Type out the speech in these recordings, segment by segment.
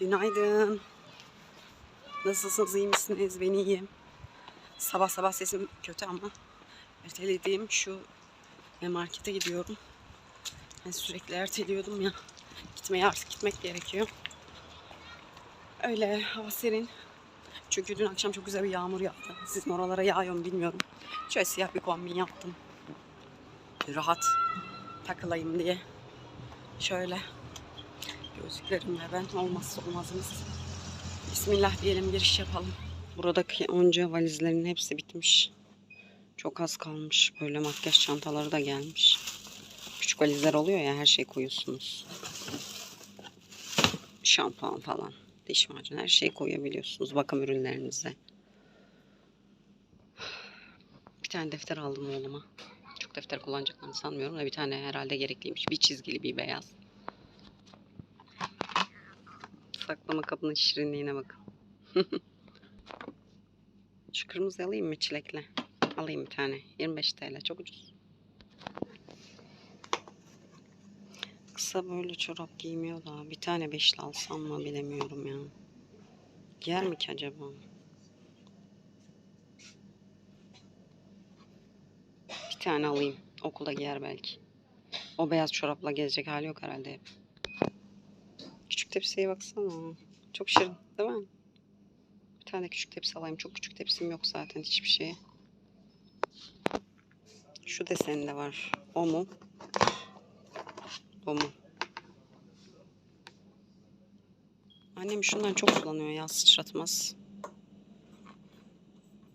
Günaydın. Nasılsınız, iyi misiniz? Ben iyiyim. Sabah sabah sesim kötü ama ertelediğim şu e, markete gidiyorum. Ben sürekli erteliyordum ya. Gitmeye artık gitmek gerekiyor. Öyle hava serin. Çünkü dün akşam çok güzel bir yağmur yağdı. Sizin oralara yağıyor mu bilmiyorum. Şöyle siyah bir kombin yaptım. Rahat takılayım diye. Şöyle gözlüklerimle ben olmazsa olmazımız. Bismillah diyelim giriş yapalım. Buradaki onca valizlerin hepsi bitmiş. Çok az kalmış. Böyle makyaj çantaları da gelmiş. Küçük valizler oluyor ya her şey koyuyorsunuz. Şampuan falan, diş macunu her şeyi koyabiliyorsunuz bakım ürünlerinize. Bir tane defter aldım oğluma. Çok defter kullanacaklarını sanmıyorum da bir tane herhalde gerekliymiş. Bir çizgili bir beyaz. Saklama kabının şirinliğine bakın. Şu kırmızı alayım mı çilekle? Alayım bir tane. 25 TL çok ucuz. Kısa böyle çorap giymiyor da bir tane beşli alsam mı bilemiyorum ya. Giyer mi ki acaba? Bir tane alayım. Okulda giyer belki. O beyaz çorapla gezecek hali yok herhalde hep. Küçük tepsiye baksana. Çok şirin değil mi? Bir tane küçük tepsi alayım. Çok küçük tepsim yok zaten hiçbir şeye. Şu deseni de var. O mu? O mu? Annem şundan çok kullanıyor ya sıçratmaz.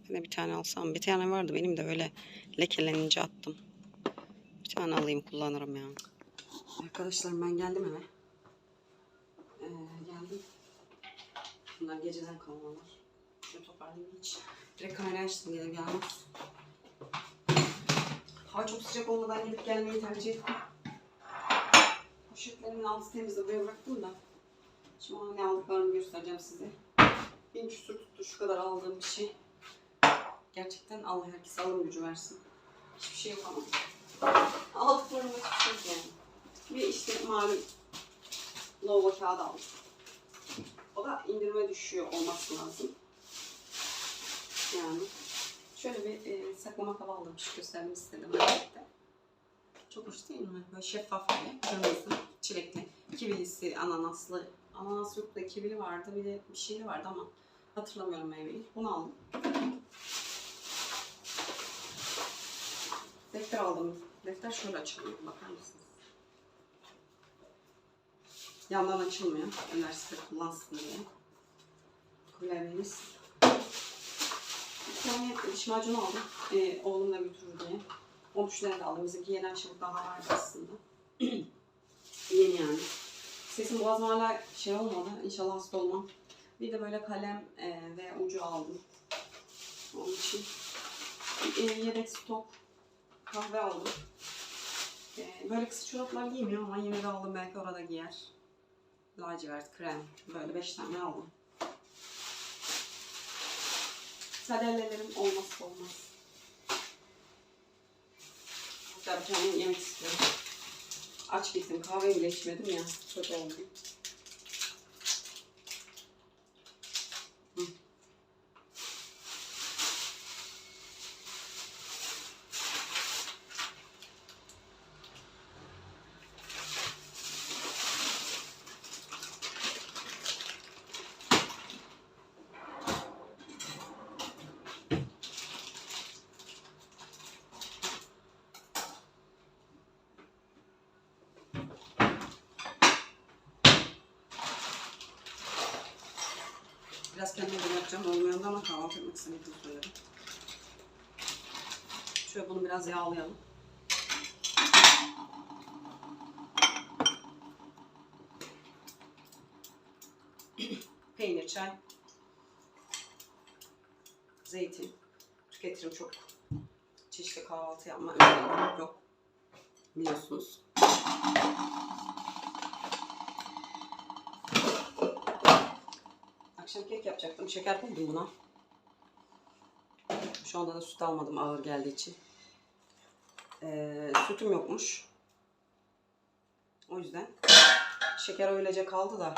Ben de bir tane alsam. Bir tane vardı benim de öyle lekelenince attım. Bir tane alayım kullanırım ya. Arkadaşlar ben geldim eve. Ee, geldim. Bunlar geceden kalmalar. Şöyle toparlayayım hiç. Direkt kamerayı açtım gelir gelmez. Hava çok sıcak olmadan gidip gelmeyi tercih ettim. Poşetlerimin altı temiz buraya bıraktım da. Şimdi ona ne aldıklarımı göstereceğim size. Bin küsur tuttu şu kadar aldığım bir şey. Gerçekten Allah herkese alım gücü versin. Hiçbir şey yok ama. Aldıklarım hiçbir şey yani. Bir işte malum lavabo kağıdı aldım. O da indirime düşüyor olması lazım. Yani şöyle bir e, saklama kaba aldım. Şu göstermek istedim markette. Çok hoş değil mi? Böyle şeffaf bir kırmızı, çilekli, kivilisi, ananaslı. Ananas yok da kivili vardı. Bir de bir şeyli vardı ama hatırlamıyorum meyveyi. Bunu aldım. Defter aldım. Defter şöyle açılıyor. Bakar mısınız? Yandan açılmıyor. Üniversite kullansın diye. Bir tane diş macunu aldım. Ee, oğlum da götürür diye. 13 lira da aldım. Bizimki yeni açılıp daha vardı aslında. Yeni yani. Sesim boğazım hala şey olmadı. İnşallah hasta olmam. Bir de böyle kalem e, ve ucu aldım. Onun için. E, yedek stok kahve aldım. E, böyle kısa çoraplar giymiyor ama yine de aldım. Belki orada giyer. Lacivert, krem. Böyle 5 tane aldım. Sadellelerim olmazsa olmaz. Hatta bir tane yemek istiyorum. Aç gittim. Kahve bile içmedim ya. Çok oldu. Biraz kendim yapacağım. Olmayan da ama kahvaltı etmek istemediğimi söyledim. Şöyle bunu biraz yağlayalım. Peynir, çay, zeytin. Tüketirim çok. Çeşitli kahvaltı yapma özelliğim yok. Biliyorsunuz. Akşam yapacaktım. Şeker buldum buna. Şu anda da süt almadım ağır geldiği için. Ee, sütüm yokmuş. O yüzden şeker öylece kaldı da.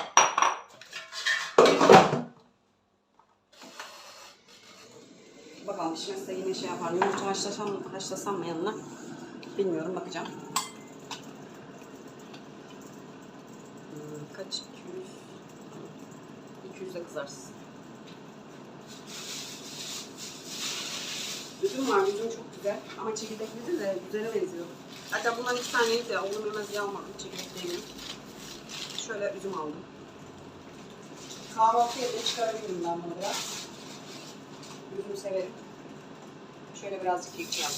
Bakalım pişmezse yine şey yapar. Yumurta haşlasam, haşlasam mı yanına? Bilmiyorum bakacağım. Hmm, kaç? 200 200 de kızarsın. Üzüm var, üzüm çok güzel. Ama çekirdekli de güzele benziyor. Hatta bundan iki taneydi de oğlum yemez diye almadım çekirdeklerini. Şöyle üzüm aldım. Kahvaltı yerine çıkarabilirim ben bunu biraz. Üzüm severim. Şöyle birazcık yıkayalım.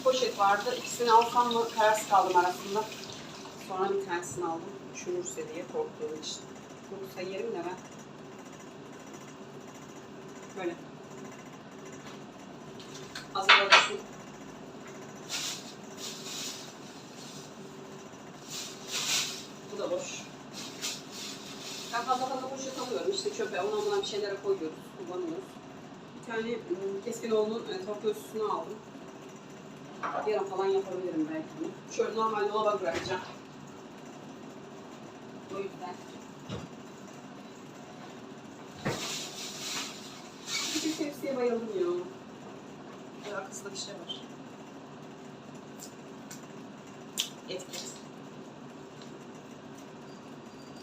İki poşet vardı. İkisini alsam mı kararsız kaldım arasında. Sonra bir tanesini aldım. Üşünürse diye korktuğum için. Yoksa yerim de ben. Böyle. Olsun. Bu da boş. Ben fazla fazla poşet alıyorum. İşte çöpe, ona buna bir şeylere koyuyoruz, kullanıyoruz. Bir tane ım, Keskinoğlu'nun e, torku üstüne aldım. Yarın falan yapabilirim belki. Şöyle normal dolaba bırakacağım. O yüzden. Küçük tepsiye bayıldım ya. Böyle arkasında bir şey var. Etkisiz.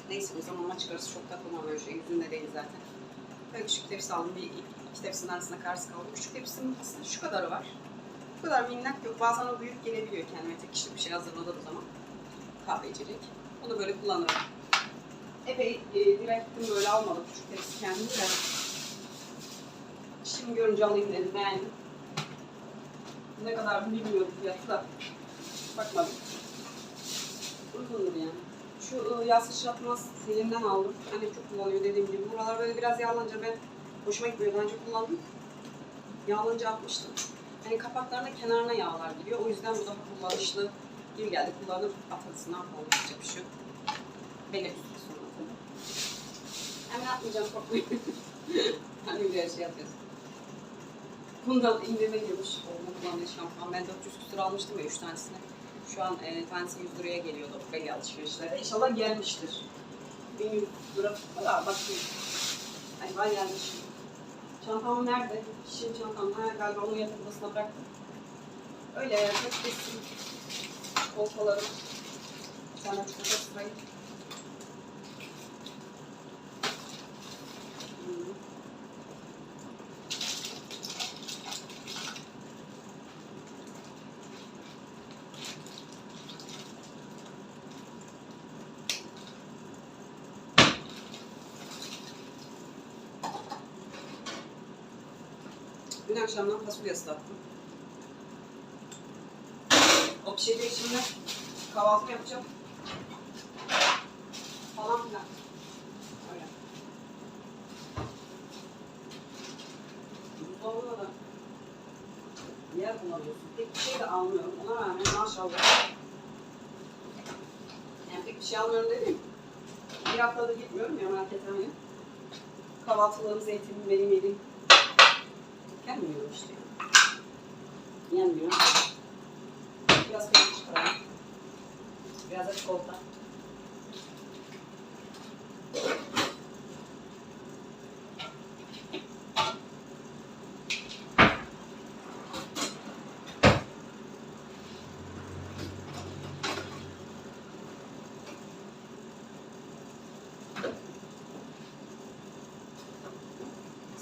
Neyse o zaman çıkarız. Çok takılmam öyle şey. Yüzünde değil zaten. Böyle küçük tepsi aldım. Bir iki tepsinin arasında karşı kaldım. Küçük tepsinin aslında şu kadarı var. Bu kadar minnak yok. Bazen o büyük gelebiliyor kendime. Tek kişilik bir şey hazırladığım zaman. Kahve. Onu böyle kullanırım. Epey e, direttim böyle almadım küçük tepsi kendim de. Şimdi görünce alayım dedim beğendim. Ne kadar bilmiyorum fiyatı da. Bakmadım. Uygundur yani. Şu e, yağ sıçratmaz telinden aldım. Annem çok kullanıyor dediğim gibi. Buralar böyle biraz yağlanınca ben hoşuma gitmiyor. Daha önce kullandım. Yağlanınca atmıştım. Hani kapaklarına kenarına yağlar giriyor. O yüzden bu daha kullanışlı gibi geldi. Kullanıp atılsın. Ne yapalım? Yapacak bir şey yok. Bir süre sonra. Hemen atmayacağım korkmayın. hani bir şey yapıyorsun. Bundan indirime girmiş. Olma kullandığı şampuan. Ben 400 küsur almıştım ya 3 tanesini. Şu an e, tanesi 100 liraya geliyordu belli alışverişlere. İnşallah gelmiştir. 1100 lira falan bakayım. Ay vay gelmiş. Çantam nerede? Şimdi çantam ha, galiba onu yatak odasına bıraktım. Öyle yani çok kesin. Çikolatalarım. Bir tane çikolata sırayı. Hmm. Dün akşamdan fasulye ıslattım. O pişecek şimdi. Kahvaltı yapacağım. Falan filan. Öyle. Buzdolabına da yer bulamıyorsun. Pek bir şey de almıyorum. Ona rağmen maşallah. Yani pek bir şey almıyorum dedim. Bir haftadır gitmiyorum ya markete hani. Kahvaltılarım zeytin, benim yedim. Gelmiyor işte. Yenmiyor. Biraz peynir çıkaralım. Biraz da çikolata.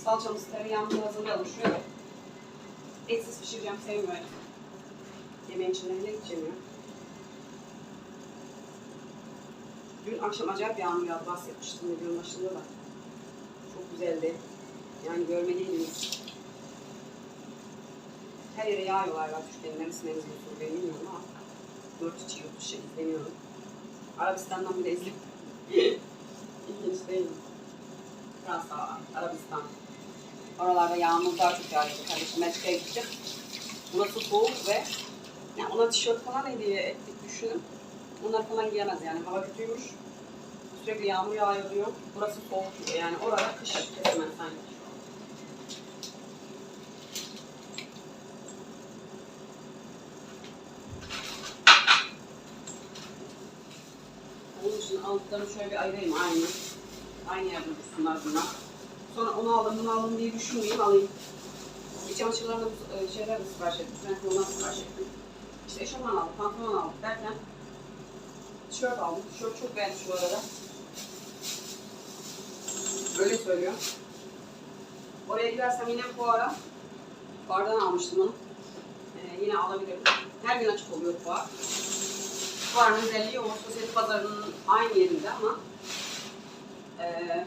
Salçamızı, tereyağımızı hazırlayalım. Şöyle etsiz pişireceğim, sevmiyorum. Yemeğin içinde bile hiç yemiyorum. Dün akşam acayip yağmur yağdı, bahsetmiştim videonun başında da. Çok güzeldi. Yani görmediğiniz. Her yere yağıyorlar var Türkiye'nin neresine izliyorsunuz ben bilmiyorum ama. Dört içi yurt dışı izlemiyorum. Arabistan'dan bile izliyorum. İlginç değil mi? Fransa, Arabistan. Yağmur daha çok yağıyor. Kardeşim Mekke'ye gittim. Burası soğuk ve yani ona tişört falan hediye ettik düşünün. Onlar falan giyemez yani. Hava kötüymüş. Sürekli yağmur yağıyor. Burası soğuk diyor. Yani orada kış resmen sanki. Onun için aldıklarımı şöyle bir ayırayım aynı. Aynı yerde dursunlar bunlar. Sonra onu aldım bunu aldım diye düşünmeyeyim alayım. İç çamaşırlarını bu e, şeyler de sipariş ettim. Ben ondan sipariş ettim. İşte eşofman aldım, pantolon aldım derken tişört aldım. Tişört çok beğendim şu arada. Öyle söylüyor. Oraya gidersem yine fuara. Fuardan almıştım onu. Ee, yine alabilirim. Her gün açık oluyor fuar. Fuarın özelliği o sosyete pazarının aynı yerinde ama ee,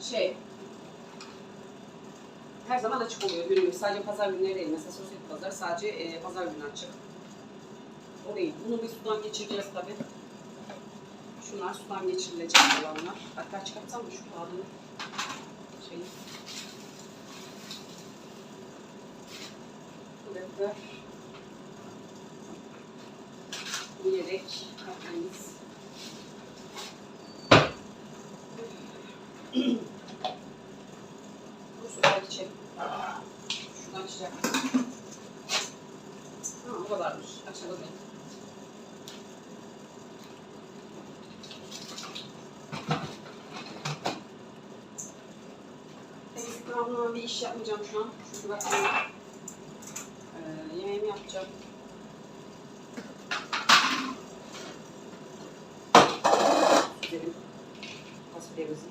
şey her zaman açık oluyor günlük. Sadece pazar günleri değil. Mesela sosyete pazar sadece ee, pazar günü açık. O değil. Bunu bir sudan geçireceğiz tabii. Şunlar sudan geçirilecek olanlar. Hatta çıkartsam mı şu kağıdını? Şeyi. Bu defter. Bu yedek. Kahvemiz. Bu sudan içelim. İçeceğim. Ha, bu kadarmış. Açalım. Temizlik namına bir iş yapmayacağım şu an. Çünkü bak ee, yemeğimi yapacağım. Süzelim fasulyemizi.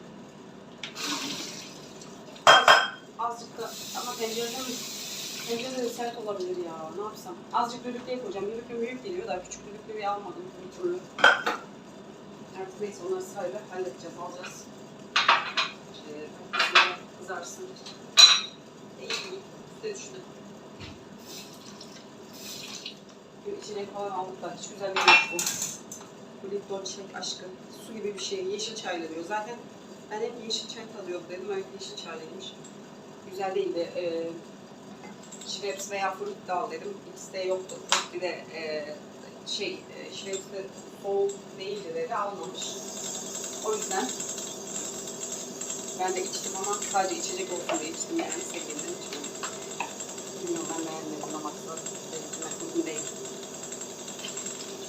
Azıcık da ama pencereden pencereden de sert olabilir ya. Ne yapsam? Azıcık düdüklüye koyacağım. Düdüklü büyük geliyor da küçük düdüklüyü almadım bir türlü. Artık neyse onları sırayla halledeceğiz, alacağız. Fasulye kızarsın. İyi iyi. Bir içecek falan aldık da hiç güzel değilmiş bu. Bu Lipton çilek aşkı. Su gibi bir şey. Yeşil çayla diyor. Zaten ben hep yeşil çay tadıyorum dedim. Evet yeşil çaylıymış. Güzel değildi. Ee, Schweppes veya Fruit al dedim. İkisi de yoktu. Bir de e, şey, e, Schweppes de soğuk değildi dedi. Almamış. O yüzden ben de içtim ama sadece içecek olsun diye içtim yani içtim. Bilmiyorum ben beğenmedim ama uygun değil.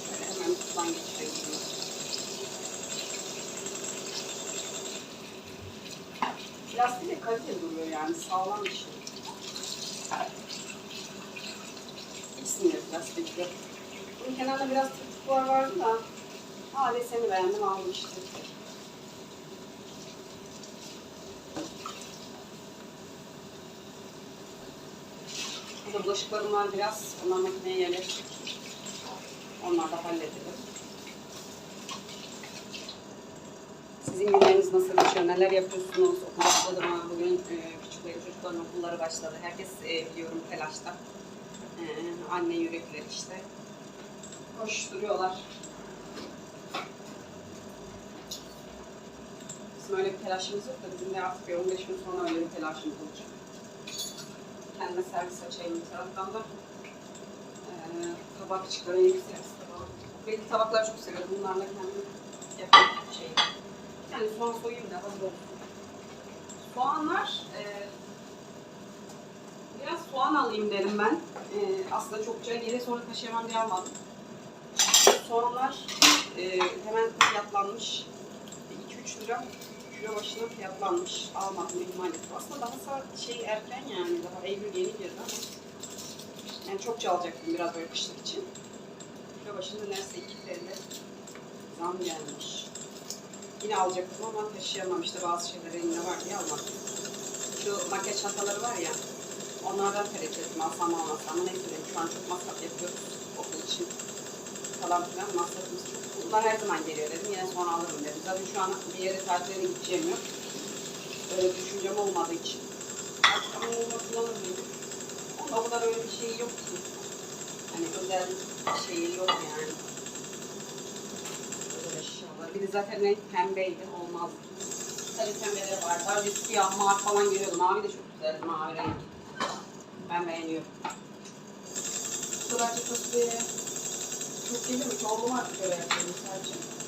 Şöyle hemen sudan geçirebilirim. Plastiği de kaliteli duruyor yani sağlam bir şey. İkisini de plastikli. Bunun kenarında biraz tırtıklar vardı da Aa deseni beğendim işte. Burada bulaşıklarım var biraz. Onlar makineye yerleşecek. Onlar da halledilir. Sizin günleriniz nasıl geçiyor? Neler yapıyorsunuz? Okul başladı mı? Bugün e, küçükleri çocukların okulları başladı. Herkes e, biliyorum telaşta. E, anne yürekleri işte. Koşturuyorlar. Bizim öyle bir telaşımız yok da bizim de artık bir 15 gün sonra öyle bir telaşımız olacak. Kendime servis açayım bir taraftan da. E, tabak çıkarayım bir servis tabağı. Belli tabaklar çok seviyorum. Bunlarla kendim yapayım şey. Yani soğan soyayım da hazır olsun. Soğanlar e, biraz soğan alayım dedim ben. E, aslında çokça geri sonra taşıyamam diye almadım. Soğanlar e, hemen fiyatlanmış. 2-3 lira kilo başına fiyatlanmış. Almadım ettim. Aslında daha sa- şey erken yani daha Eylül yeni girdi ama yani çokça alacaktım biraz böyle kışlık için. Kilo başına neredeyse 2 TL zam gelmiş. Yine alacaktım ama taşıyamam işte bazı şeyler elimde var diye almadım. Şu makyaj çantaları var ya onlardan tereddüt ettim alsam almasam neyse dedim şu an çok masraf yapıyoruz okul için falan filan masrafımız çok. Bunlar her zaman geliyor dedim yine sonra alırım dedim. Zaten şu an bir yere tatile gideceğim yok. Öyle düşüncem olmadığı için. Artık ama onu kullanırım dedim. Onda o kadar öyle bir şey yok ki. Hani özel şeyi yok yani. Özel eşyalar. Bir de zaten renk pembeydi olmaz. Sarı pembeleri var. Daha önce siyah, mavi falan görüyordum. Mavi de çok güzeldi mavi renk. Ben beğeniyorum. Kıraçı fasulye çok gelir mi? Çoğunluğu var böyle yapıyorum sadece.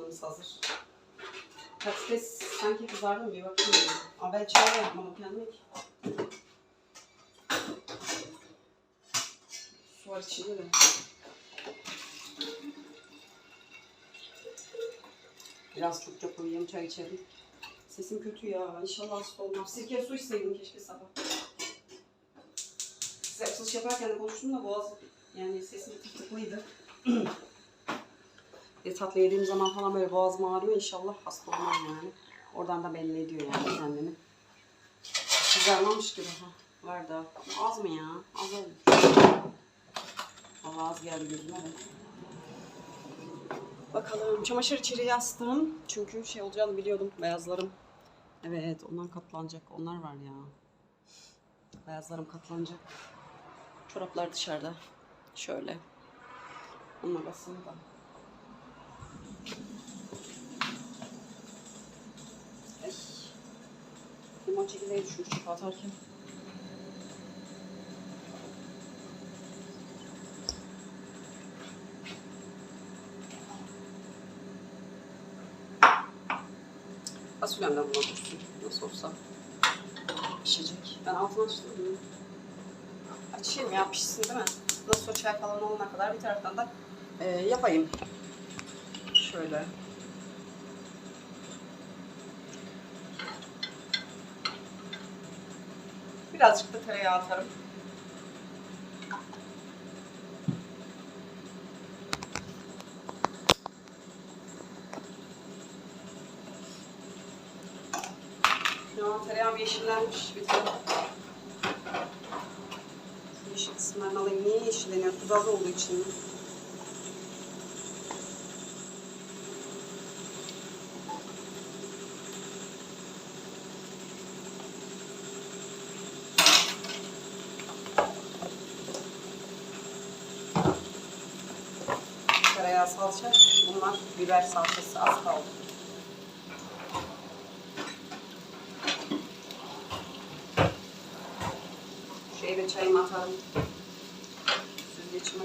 Soğanımız hazır. Patates sanki kızardı mı bir bakayım. Ama ben çay da yapmadım kendime ki. Su var içinde de. Biraz çok çok koyayım çay içelim. Sesim kötü ya. İnşallah hasta olmam. Sirke su içseydim keşke sabah. Size açılış yaparken de konuştum da boğaz yani sesim tıklıydı. E, tatlı yediğim zaman falan böyle boğazım ağrıyor. İnşallah hasta olmam yani. Oradan da belli ediyor yani kendini. Kızarmamış gibi. Ha. Var da. Az mı ya? Az olmuş. Valla az geldi gözüme de. Bakalım. Çamaşır içeri yastım. Çünkü şey olacağını biliyordum. Beyazlarım. Evet onlar katlanacak. Onlar var ya. Beyazlarım katlanacak. Çoraplar dışarıda. Şöyle. Onunla basın Limon çekirdeği düşmüş çöpe atarken. Fasulyem de buna dursun. Nasıl olsa pişecek. Ben altını açtım. Açayım ya pişsin değil mi? Nasıl o çay falan olana kadar bir taraftan da e, yapayım. Şöyle. Birazcık da tereyağı atarım. Şu an tereyağım yeşillenmiş bir tane. Yeşil kısımlarını alayım. Niye yeşilleniyor? Tuz az olduğu için salça. Bunlar biber salçası az kaldı. Şeyle çayımı atarım. Süzgeçime.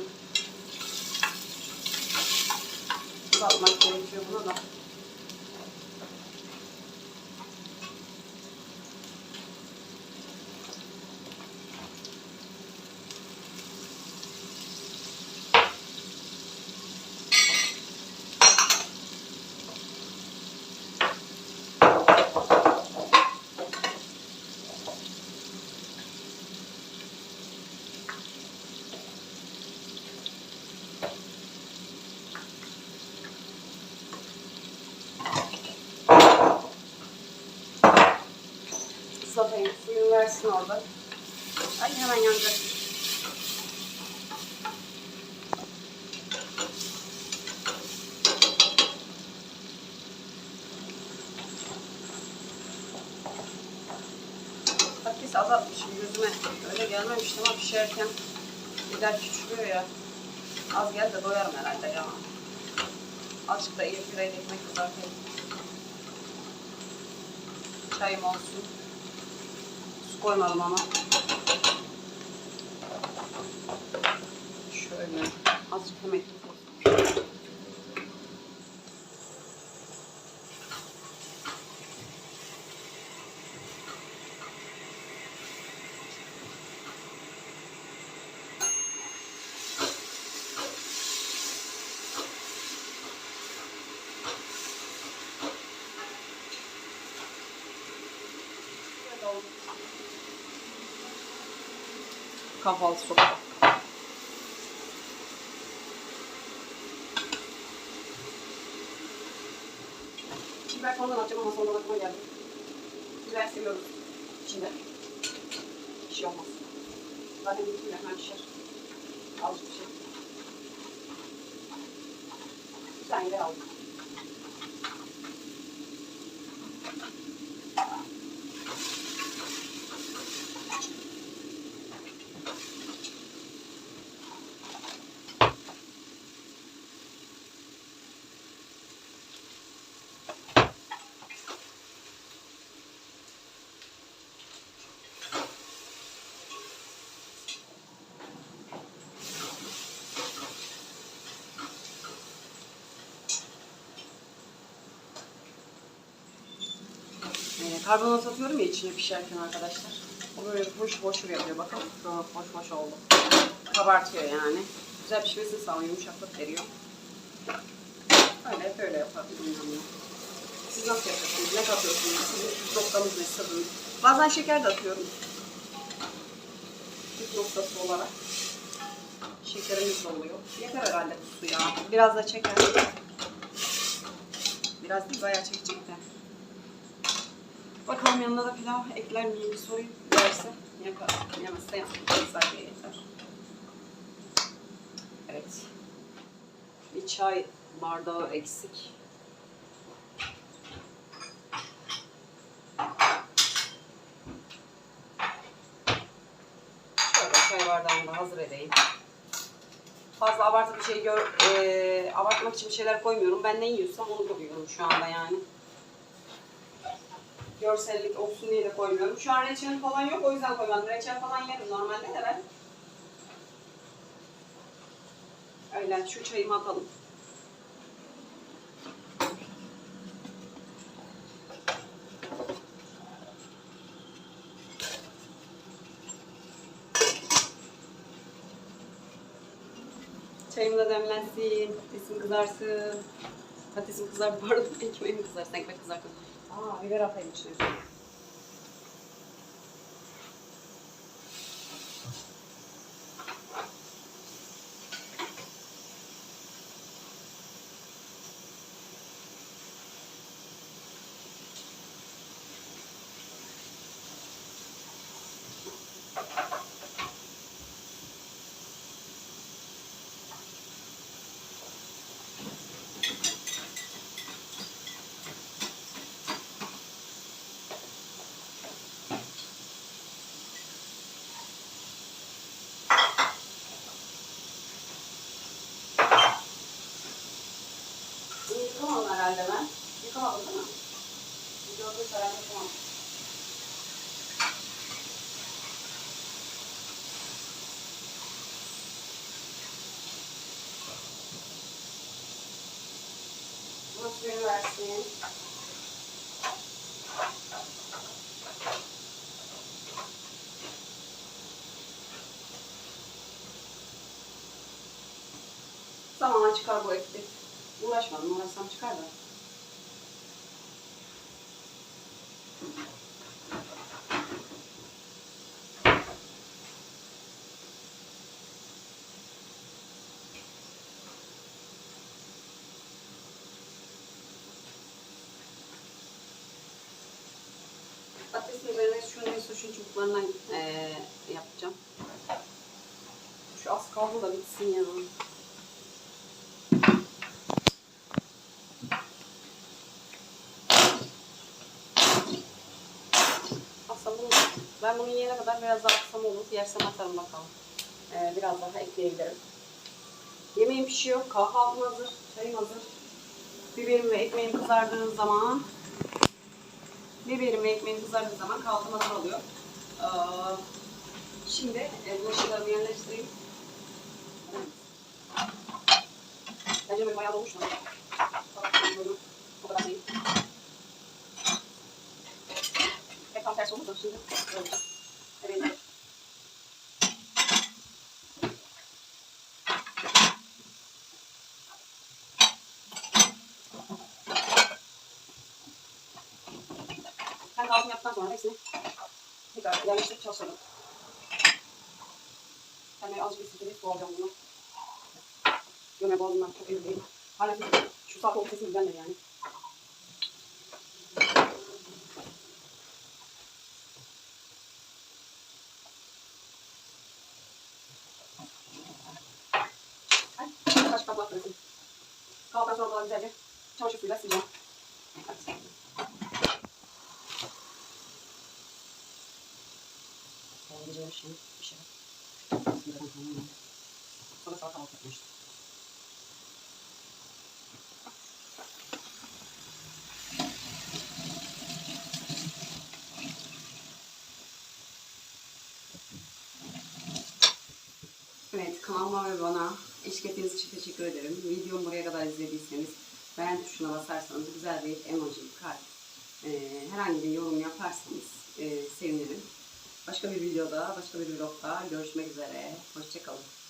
Satmak gerekiyor buna da. Islatayım. Suyunu versin orada. Ay hemen yanacak. Patatesi azaltmışım gözüme. Öyle gelmemişti ama pişerken biber küçülüyor ya. Az gel de doyarım herhalde ya. Azıcık da iyi püreyle ekmek kızartayım. Çayım olsun. Koymadım ama. Şöyle azıcık da Kahvaltı sofra. Biber sonradan atacağım ama sonradan aklıma geldi. Biber seviyoruz içinde. Bir şey olmaz. Zaten biber hemen pişer. Azıcık bir şey. Bir tane biber aldım. Karbonat atıyorum ya içine pişerken arkadaşlar. O böyle hoş hoş yapıyor. Bakın hoş hoş oldu. Kabartıyor yani. Güzel pişmesini sağlıyor. Yumuşaklık veriyor. Öyle böyle yapabilirim bunu. Siz nasıl yapıyorsunuz? Ne katıyorsunuz? Sizin noktanız ne? Sırrınız? Bazen şeker de atıyorum. Püf noktası olarak. Şekerimiz de oluyor. Yeter herhalde bu su ya. Biraz da çeker. Biraz değil bayağı çekecek. Bakalım yanına da pilav ekler miyim bir sorayım. Yerse yaparım. Yemezse yapmayacağım. Sadece yeter. Evet. Bir çay bardağı eksik. Şöyle çay bardağını da hazır edeyim. Fazla abartı bir şey gör, eee, abartmak için bir şeyler koymuyorum. Ben ne yiyorsam onu koyuyorum şu anda yani. Görsellik olsun diye de koymuyorum. Şu an reçel falan yok o yüzden koymadım. Reçel falan yerim normalde de ben. Öyle şu çayımı atalım. Çayım da demlensin, patatesim kızarsın. Patatesim kızardı pardon, ekmeğim kızarsın, ekmek kızartın. Aa, biber atayım içine. Bunu versin. Zamanla çıkar bu ekmek. Uğraşmadım, uğraşsam çıkar da. Çubuklarından eee yapacağım. Şu az kaldı da bitsin ya. Aslında bunu, ben bunu yiyene kadar biraz daha atsam olur. Yersem atarım bakalım. Ee, biraz daha ekleyebilirim. Yemeğim pişiyor. Kahvaltım hazır. Çayım hazır. Biberim ve ekmeğim kızardığı zaman biberim ve ekmeğim kızardığı zaman kahvaltım hazır oluyor. Ee, şimdi e, bulaşıklarımı yerleştireyim. Evet. Bence benim bayağı olmuş mu? O kadar değil. Hep tam tersi oldu da şimdi böyle. Evet. Ben kahvaltımı yaptıktan sonra hepsini tekrar yerleştirip çalışırım. Kendime azıcık bir su alacağım bunu. Göme boğazımdan çok değilim. Hala şu saat oldu sesim güzeldir yani. Kaç atlasın. Kahvaltıdan sonra falan güzelce çamaşır suyuyla sileceğim. Hadi. Olabileceğim şey bir şey. Sonra kahvaltı yapmıştım. Evet, kanalıma ve bana eşlik ettiğiniz için teşekkür ederim. Videomu buraya kadar izlediyseniz beğen tuşuna basarsanız güzel bir emoji, kalp e, herhangi bir yorum yaparsanız e, sevinirim. Başka bir videoda, başka bir vlogda görüşmek üzere. Hoşçakalın.